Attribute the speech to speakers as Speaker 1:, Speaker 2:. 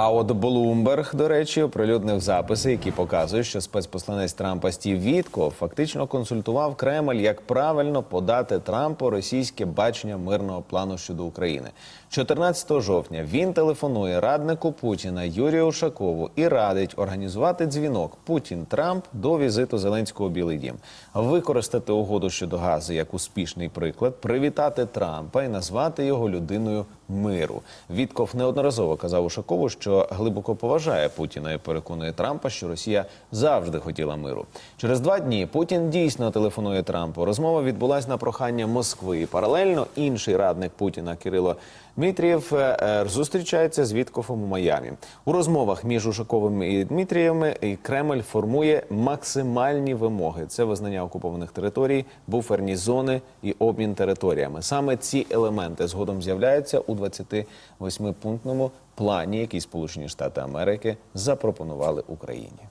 Speaker 1: А от Блумберг, до речі, оприлюднив записи, які показують, що спецпосланець Трампа Стів Вітков фактично консультував Кремль, як правильно подати Трампу російське бачення мирного плану щодо України. 14 жовтня він телефонує раднику Путіна Юрію Ушакову і радить організувати дзвінок Путін Трамп до візиту Зеленського у Білий Дім, використати угоду щодо газу як успішний приклад, привітати Трампа і назвати його людиною миру. Вітков неодноразово казав Ушакову, що глибоко поважає Путіна і переконує Трампа, що Росія завжди хотіла миру. Через два дні Путін дійсно телефонує Трампу. Розмова відбулась на прохання Москви. Паралельно інший радник Путіна Кирило Дмитрієв е, зустрічається з Віткофом у Майамі. У розмовах між Ушаковим і Дмитрієвими і Кремль формує максимальні вимоги. Це визнання окупованих територій, буферні зони і обмін територіями. Саме ці елементи згодом з'являються у 28-пунктному плані, який Сполучені Штати Америки запропонували Україні.